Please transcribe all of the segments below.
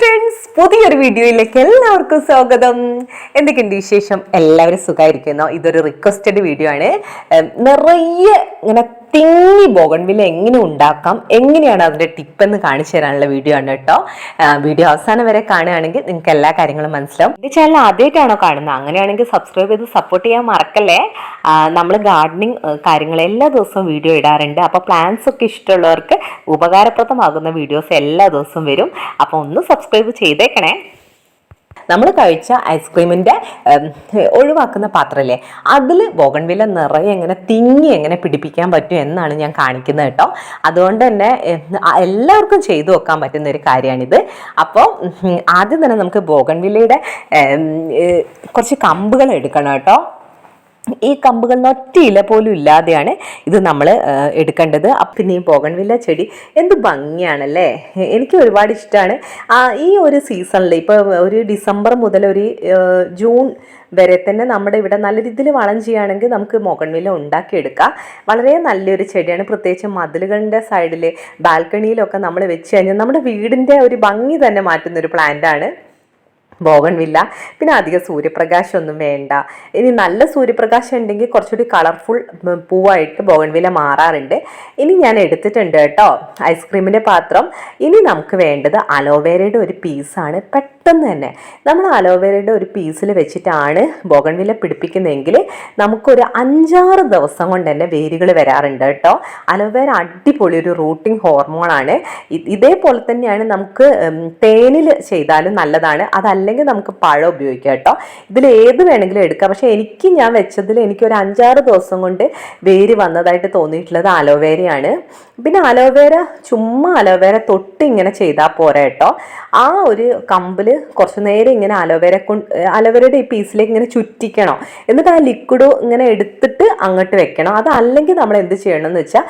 Friends പുതിയൊരു വീഡിയോയിലേക്ക് എല്ലാവർക്കും സ്വാഗതം. എന്തൊക്കെയുണ്ട് വിശേഷം? എല്ലാവരും സുഖമായിരിക്കുന്നോ? ഇതൊരു റിക്വസ്റ്റഡ് വീഡിയോ ആണ്. നിറയെ ഇങ്ങനെ തിങ്ങി ബോഗൺവില്ല എങ്ങനെ ഉണ്ടാക്കാം? എങ്ങനെയാണ് അതിന്റെ ടിപ്പെന്ന് കാണിച്ചു തരാനുള്ള വീഡിയോ ആണ് കേട്ടോ. വീഡിയോ അവസാനം വരെ കാണുകയാണെങ്കിൽ നിങ്ങൾക്ക് എല്ലാ കാര്യങ്ങളും മനസ്സിലാവും. എന്റെ ചാനൽ ആദ്യമായിട്ടാണോ കാണുന്നത്? അങ്ങനെയാണെങ്കിൽ സബ്സ്ക്രൈബ് ചെയ്ത് സപ്പോർട്ട് ചെയ്യാൻ മറക്കല്ലേ? നമ്മൾ ഗാർഡനിങ് കാര്യങ്ങൾ എല്ലാ ദിവസവും വീഡിയോ ഇടാറുണ്ട്. അപ്പോൾ പ്ലാന്റ്സ് ഒക്കെ ഇഷ്ടമുള്ളവർക്ക് ഉപകാരപ്രദമാകുന്ന വീഡിയോസ് എല്ലാ ദിവസവും വരും. അപ്പോൾ ഒന്ന് സബ്സ്ക്രൈബ് ചെയ്തേക്കണേ. നമ്മൾ കഴിച്ച ഐസ്ക്രീമിന്റെ ഒഴിവാക്കുന്ന പാത്രമല്ലേ അതിൽ ബോഗൺവില്ല നിറയെ എങ്ങനെ തിങ്ങി എങ്ങനെ പിടിപ്പിക്കാൻ പറ്റും എന്നാണ് ഞാൻ കാണിക്കുന്നത് കേട്ടോ. അതുകൊണ്ട് തന്നെ എല്ലാവർക്കും ചെയ്തു വെക്കാൻ പറ്റുന്ന ഒരു കാര്യമാണിത്. അപ്പോൾ ആദ്യം തന്നെ നമുക്ക് ബോഗൺവില്ലയുടെ കുറച്ച് കമ്പുകൾ എടുക്കണം കേട്ടോ. ഈ കമ്പുകളിൽ ഒറ്റ പോലും ഇല്ലാതെയാണ് ഇത് നമ്മൾ എടുക്കേണ്ടത്. പിന്നെ ഈ ബോഗൺവില്ല ചെടി എന്ത് ഭംഗിയാണല്ലേ? എനിക്ക് ഒരുപാട് ഇഷ്ടമാണ് ഈ ഒരു സീസണിൽ ഇപ്പോൾ ഒരു ഡിസംബർ മുതൽ ഒരു ജൂൺ വരെ തന്നെ നമ്മുടെ ഇവിടെ നല്ല രീതിയിൽ വളം ചെയ്യുകയാണെങ്കിൽ നമുക്ക് മുകൺവില ഉണ്ടാക്കിയെടുക്കാം. വളരെ നല്ലൊരു ചെടിയാണ്. പ്രത്യേകിച്ച് മതിലുകളുടെ സൈഡിൽ ബാൽക്കണിയിലൊക്കെ നമ്മൾ വെച്ച് കഴിഞ്ഞാൽ നമ്മുടെ വീടിന്റെ ഒരു ഭംഗി തന്നെ മാറ്റുന്ന ഒരു പ്ലാന്റാണ്. ബോഗൺവില്ല പിന്നെ അധികം സൂര്യപ്രകാശം ഒന്നും വേണ്ട. ഇനി നല്ല സൂര്യപ്രകാശം ഉണ്ടെങ്കിൽ കുറച്ചുകൂടി കളർഫുൾ പൂവായിട്ട് ബോഗൺവില്ല മാറാറുണ്ട്. ഇനി ഞാൻ എടുത്തിട്ടുണ്ട് കേട്ടോ ഐസ്ക്രീമിന്റെ പാത്രം. ഇനി നമുക്ക് വേണ്ടത് അലോവേരയുടെ ഒരു പീസാണ് പെട്ടെന്ന് തന്നെ നമ്മൾ അലോവേരയുടെ ഒരു പീസിൽ വെച്ചിട്ടാണ് ബോഗൺവില്ല പിടിപ്പിക്കുന്നതെങ്കിൽ നമുക്കൊരു അഞ്ചാറ് ദിവസം കൊണ്ട് തന്നെ വേരുകൾ വരാറുണ്ട് കേട്ടോ. അലോവേര അടിപൊളി ഒരു റൂട്ടിംഗ് ഹോർമോണാണ് ഇതേപോലെ തന്നെയാണ് നമുക്ക് തേനിൽ ചെയ്താലും നല്ലതാണ്. അതല്ലെങ്കിൽ നമുക്ക് പഴം ഉപയോഗിക്കാം കേട്ടോ. ഇതിൽ ഏത് വേണമെങ്കിലും എടുക്കാം. പക്ഷേ എനിക്ക് ഞാൻ വെച്ചതിൽ എനിക്ക് ഒരു അഞ്ചാറ് ദിവസം കൊണ്ട് വേര് വന്നതായിട്ട് തോന്നിയിട്ടുള്ളത് അലോവേരയാണ്. പിന്നെ അലോവേര ചുമ്മാ അലോവേര തൊട്ട് ഇങ്ങനെ ചെയ്താൽ പോരാ കേട്ടോ. ആ ഒരു കമ്പിൽ കുറച്ച് നേരം ഇങ്ങനെ അലോവേര കൊണ്ട് അലോവേരയുടെ ഈ പീസിലേക്ക് ഇങ്ങനെ ചുറ്റിക്കണം. എന്നിട്ട് ആ ലിക്വിഡ് ഇങ്ങനെ എടുത്തിട്ട് അങ്ങോട്ട് വെക്കണം. അതല്ലെങ്കിൽ നമ്മൾ എന്ത് ചെയ്യണം എന്ന് വെച്ചാൽ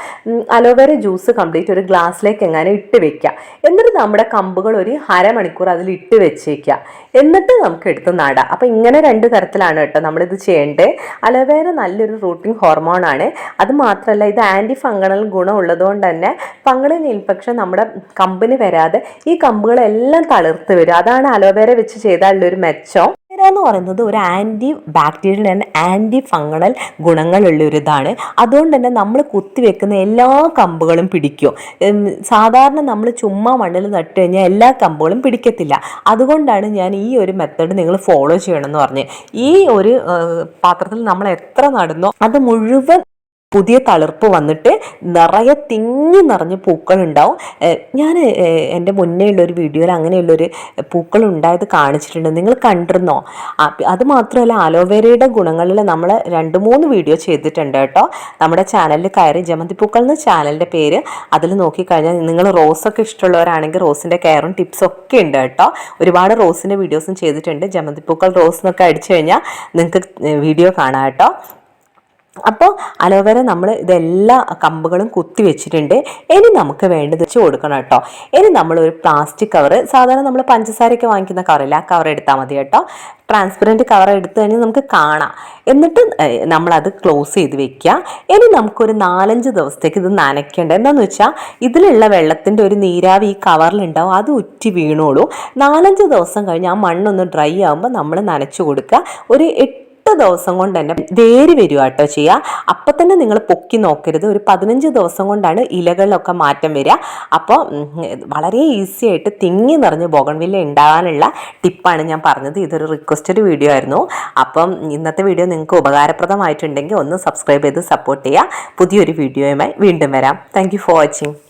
അലോവേര ജ്യൂസ് കംപ്ലീറ്റ് ഒരു ഗ്ലാസ്സിലേക്ക് എങ്ങനെ ഇട്ട് വെക്കുക. എന്നിട്ട് നമ്മുടെ കമ്പുകൾ ഒരു അരമണിക്കൂർ അതിൽ ഇട്ട് വെച്ചേക്കുക. എന്നിട്ട് നമുക്ക് എടുത്ത് നടാം. അപ്പം ഇങ്ങനെ രണ്ട് തരത്തിലാണ് കേട്ടോ നമ്മളിത് ചെയ്യേണ്ടത് അലോവേര നല്ലൊരു റൂട്ടിംഗ് ആണ്. അത് മാത്രമല്ല ഇത് ആന്റി ഫംഗണൽ ഗുണം ഉള്ളതുകൊണ്ട് തന്നെ ഫംഗണൽ ഇൻഫെക്ഷൻ നമ്മുടെ കമ്പിന് വരാതെ ഈ കമ്പുകളെല്ലാം തളിർത്ത് വരും. അതാണ് അലോവേര വെച്ച് ചെയ്താലുള്ളൊരു മെച്ചം. എന്ന് പറയുന്നത് ഒരു antibacterial and antifungal ഗുണങ്ങളുള്ള ഒരു ഇതാണ്. അതുകൊണ്ട് തന്നെ നമ്മൾ കുത്തിവെക്കുന്ന എല്ലാ കമ്പുകളും പിടിക്കും. സാധാരണ നമ്മൾ ചുമ്മാ മണ്ണിൽ നട്ട് കഴിഞ്ഞാൽ എല്ലാ കമ്പുകളും പിടിക്കത്തില്ല. അതുകൊണ്ടാണ് ഞാൻ ഈ ഒരു മെത്തേഡ് നിങ്ങൾ ഫോളോ ചെയ്യണമെന്ന് പറഞ്ഞ്. ഈ ഒരു പാത്രത്തിൽ നമ്മൾ എത്ര നടന്നോ അത് മുഴുവൻ പുതിയ തളിർപ്പ് വന്നിട്ട് നിറയെ തിങ്ങി പൂക്കൾ ഉണ്ടാവും ഞാൻ എന്റെ മുന്നേ ഉള്ളൊരു വീഡിയോയിൽ അങ്ങനെയുള്ളൊരു പൂക്കൾ ഉണ്ടായത് കാണിച്ചിട്ടുണ്ട്. നിങ്ങൾ കണ്ടിരുന്നോ? അത് മാത്രമല്ല അലോവേരയുടെ ഗുണങ്ങളിൽ നമ്മൾ രണ്ട് മൂന്ന് വീഡിയോ ചെയ്തിട്ടുണ്ട് കേട്ടോ. നമ്മുടെ ചാനലിൽ കയറി ജമന്തി പൂക്കൾ എന്ന ചാനലിന്റെ പേര് അതിൽ നോക്കിക്കഴിഞ്ഞാൽ നിങ്ങൾ റോസൊക്കെ ഇഷ്ടമുള്ളവരാണെങ്കിൽ റോസിന്റെ കെയറും ടിപ്സും ഒക്കെ ഉണ്ട് കേട്ടോ. ഒരുപാട് റോസിന്റെ വീഡിയോസും ചെയ്തിട്ടുണ്ട്. ജമന്തി പൂക്കൾ റോസ് എന്നൊക്കെ അടിച്ചു കഴിഞ്ഞാൽ നിങ്ങൾക്ക് വീഡിയോ കാണാം കേട്ടോ. അപ്പോൾ അലോവേര നമ്മൾ ഇതെല്ലാ കമ്പുകളും കുത്തി വെച്ചിട്ടുണ്ട്. ഇനി നമുക്ക് വേണ്ടത് വെച്ച് കൊടുക്കണം കേട്ടോ. ഇനി നമ്മൾ ഒരു പ്ലാസ്റ്റിക് കവർ സാധാരണ നമ്മൾ പഞ്ചസാരയൊക്കെ വാങ്ങിക്കുന്ന കവറില്ല ആ കവർ എടുത്താൽ മതി കേട്ടോ. ട്രാൻസ്പെറന്റ് കവർ എടുത്തു കഴിഞ്ഞാൽ നമുക്ക് കാണാം. എന്നിട്ട് നമ്മളത് ക്ലോസ് ചെയ്ത് വെക്കുക ഇനി നമുക്കൊരു നാലഞ്ച് ദിവസത്തേക്ക് ഇത് നനയ്ക്കേണ്ടത് എന്താണെന്ന് വെച്ചാൽ ഇതിലുള്ള വെള്ളത്തിന്റെ ഒരു നീരാവി ഈ കവറിലുണ്ടാവും അത് ഉറ്റി വീണോളൂ. നാലഞ്ച് ദിവസം കഴിഞ്ഞ് ആ മണ്ണൊന്ന് ഡ്രൈ ആകുമ്പോൾ നമ്മൾ നനച്ചു കൊടുക്കുക. ഒരു എട്ട് ദിവസം കൊണ്ട് തന്നെ വേര് വരിക കേട്ടോ ചെയ്യുക അപ്പം തന്നെ നിങ്ങൾ പൊക്കി നോക്കരുത്. ഒരു പതിനഞ്ച് ദിവസം കൊണ്ടാണ് ഇലകളിലൊക്കെ മാറ്റം വരിക അപ്പോൾ വളരെ ഈസി ആയിട്ട് തിങ്ങി നിറഞ്ഞ് ബോഗൺവില്ല ഉണ്ടാകാനുള്ള ടിപ്പാണ് ഞാൻ പറഞ്ഞത്. ഇതൊരു റിക്വസ്റ്റഡ് വീഡിയോ ആയിരുന്നു. അപ്പം ഇന്നത്തെ വീഡിയോ നിങ്ങൾക്ക് ഉപകാരപ്രദമായിട്ടുണ്ടെങ്കിൽ ഒന്ന് സബ്സ്ക്രൈബ് ചെയ്ത് സപ്പോർട്ട് ചെയ്യുക പുതിയൊരു വീഡിയോയുമായി വീണ്ടും വരാം. Thank for watching